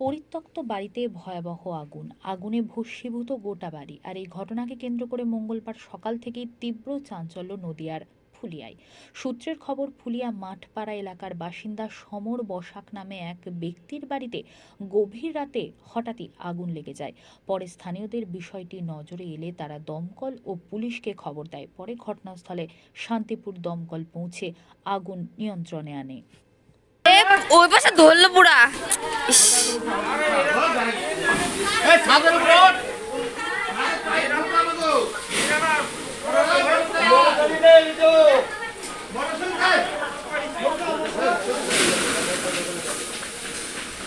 পরিত্যক্ত বাড়িতে ভয়াবহ আগুন। আগুনে ভস্মীভূত গোটা বাড়ি। আর এই ঘটনাকে কেন্দ্র করে মঙ্গলবার সকাল থেকেই তীব্র চাঞ্চল্য নদিয়ার ফুলিয়ায়। সূত্রের খবর, ফুলিয়া মাঠপাড়া এলাকার বাসিন্দা সমর বসাক নামে এক ব্যক্তির বাড়িতে গভীর রাতে হঠাৎই আগুন লেগে যায়। পরে স্থানীয়দের বিষয়টি নজরে এলে তারা দমকল ও পুলিশকে খবর দেয়। পরে ঘটনাস্থলে শান্তিপুর দমকল পৌঁছে আগুন নিয়ন্ত্রণে আনে। ওই পাশে ধরলো পুরা।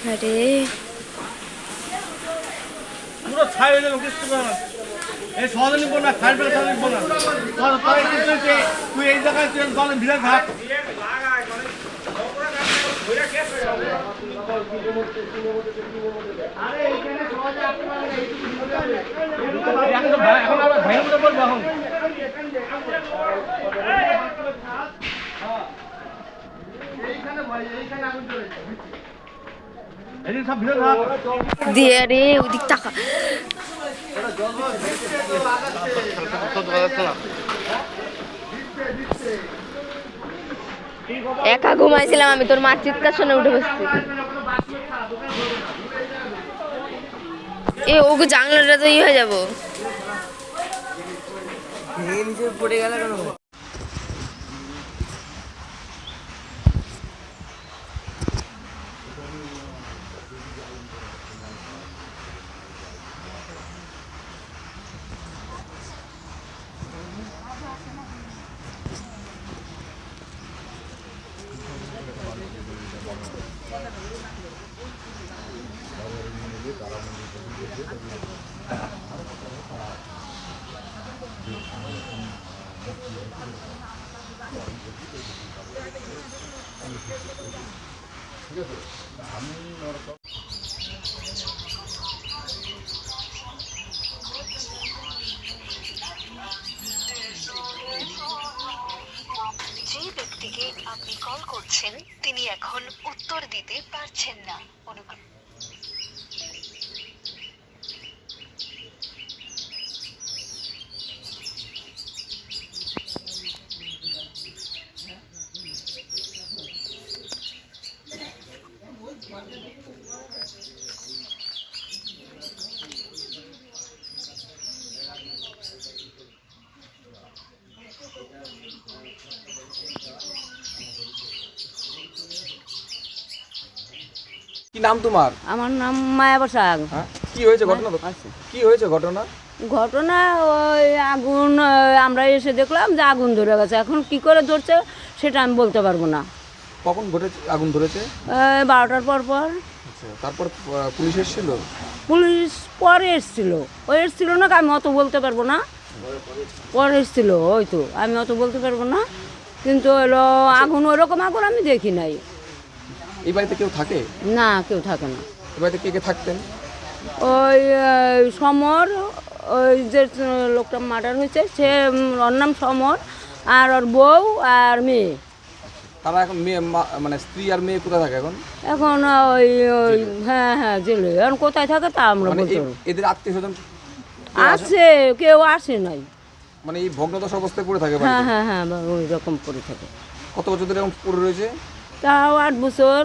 আরে। পুরো ছাই হয়ে যাবে কিছু না। এই সহজে নিবো না খাই সহজে নিবো না। তুই এই জায়গায় তুই জলে ভিড়ে থাক এখন তো ভাই- এখন আবার ভাইয়ের মতো বলব এখন এদিকে সব ভিড়ে থাক দিয়ে রে ওদিক টাকা একা ঘুমাইছিলাম, আমি তোর মার চিৎকার শুনে উঠে বসছি। এ ওকে জানলাটা তো ই হয়ে যাব। যে ব্যক্তিকে আপনি কল করছেন তিনি এখন উত্তর দিতে পারছেন না। অনুগ্রহ কি নাম তোমার? আমার নাম মায়া বসাক হ্যাঁ কি হয়েছে ঘটনা? কি হয়েছে ঘটনা? ঘটনা ওই আগুন আমরা এসে দেখলাম যে আগুন ধরে গেছে। এখন কি করে ধরছে সেটা আমি বলতে পারব না। কখন ঘটেছে আগুন ধরেছে? বারোটার পর পর। আচ্ছা তারপর পুলিশ এসেছিল? পুলিশ পরে এসছিল। ওই এসছিল না আমি অত বলতে পারব না। পরে এসছিল ওই তো আমি অত বলতে পারব না। কিন্তু হলো আগুন ওইরকম আগুন আমি দেখি নাই। এই বাড়িতে কেউ থাকে? না কেউ থাকে না। এই বাড়িতে কে কে থাকতেন? ওই সমর ওই যে লোকটা মার্ডার হয়েছে সে ওর নাম সমর আর ওর বউ আর মেয়ে। তারা এখন মেয়ে মানে স্ত্রী আর মেয়ে কোথায় থাকে এখন? এখন ওই ওই হ্যাঁ হ্যাঁ জেলে। এখন কোথায় থাকে তা আমরা মানে বলতে। এদের আত্মীয় স্বজন আসে? কেউ আসে নাই। মানে এই ভগ্নদশ অবস্থায় পড়ে থাকে হ্যাঁ হ্যাঁ হ্যাঁ ওই রকম পড়ে থাকে। কত বছর ধরে এরকম পড়ে রয়েছে? তাও আট বছর।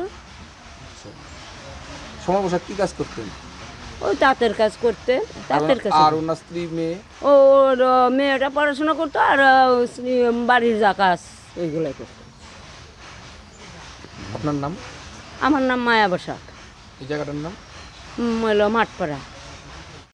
সময় বসা কি কাজ করতেন? ওই তাঁতের কাজ করতে তাঁতের কাজ। আর ওনার স্ত্রী মেয়ে? ও মেয়েটা পড়াশোনা করতো আর বাড়ির যা কাজ ওইগুলাই করতো। আপনার নাম? আমার নাম মায়া বসাক। এই জায়গাটার নাম? হলো মাঠপাড়া।